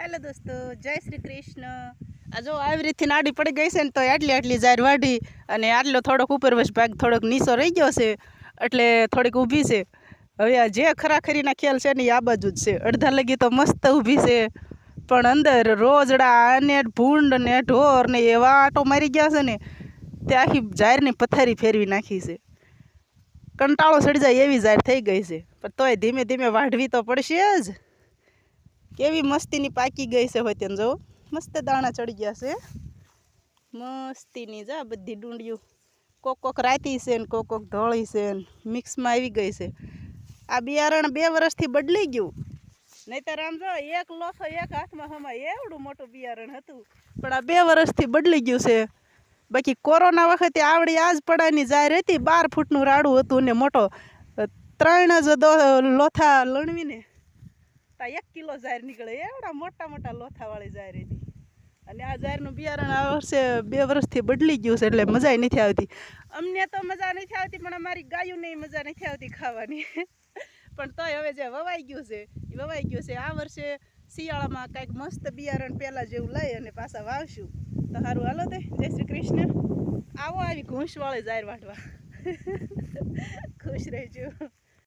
Hello દોસ્તો, જય શ્રી કૃષ્ણ. આ જો આવી રીતથી નાડી પડી ગઈ છે ને તો આટલી આટલી જાર વાઢી અને આટલો થોડોક ઉપરવશ ભાગ થોડોક નીચો રહી ગયો છે, એટલે થોડીક ઊભી છે. હવે આ જે ખરાખરીના ખ્યાલ છે ને એ આ બાજુ જ છે. અડધા લગી તો મસ્ત ઊભી છે, પણ અંદર રોજડા અને ભૂંડ ને ઢોર ને એવા આટો મારી ગયા છે ને, તે આખી જાહેરની પથારી ફેરવી નાખી છે. કંટાળો સડી જાય એવી જાહેર થઈ ગઈ છે, પણ તોય ધીમે ધીમે વાઢવી તો પડશે જ. કેવી મસ્તીની પાકી ગઈ છે હોય તેને જો. મસ્ત દાણા ચડી ગયા છે. મસ્તીની જા બધી ડુંડિયું. કોક કોક રાતી છે ને કોક કોક ધોળી છે ને મિક્સમાં આવી ગઈ છે. આ બિયારણ બે વર્ષથી બદલી ગયું. નહીતર આમ જો એક લોથો એક હાથમાં હમાય એવડું મોટું બિયારણ હતું. પણ આ બે વર્ષથી બદલી ગયું છે. બાકી કોરોના વખતે આવડી આજ પડાની જાહેર હતી, બાર ફૂટનું રાડું હતું ને મોટો. ત્રણ જ લોથા લણવીને તા એક કિલો ઝાર નીકળે. એવડા મોટા મોટા લોથાવાળી ઝાર હતી. અને આ ઝારનું બિયારણ આ વર્ષે બે વર્ષથી બદલી ગયું છે એટલે મજા નથી આવતી. અમને તો મજા નથી આવતી, પણ અમારી ગાયોને મજા નથી આવતી ખાવાની. પણ તોય હવે જે વવાઈ ગયું છે, એ વવાઈ ગયું છે. આ વર્ષે શિયાળામાં કાંઈક મસ્ત બિયારણ પહેલાં જેવું લઈ અને પાછા વાવશું. તો સારું હાલો તે. જય શ્રી કૃષ્ણ. આવો આવી ઘૂંસવાળે જાહેર વાટવા ખુશ રહેજો.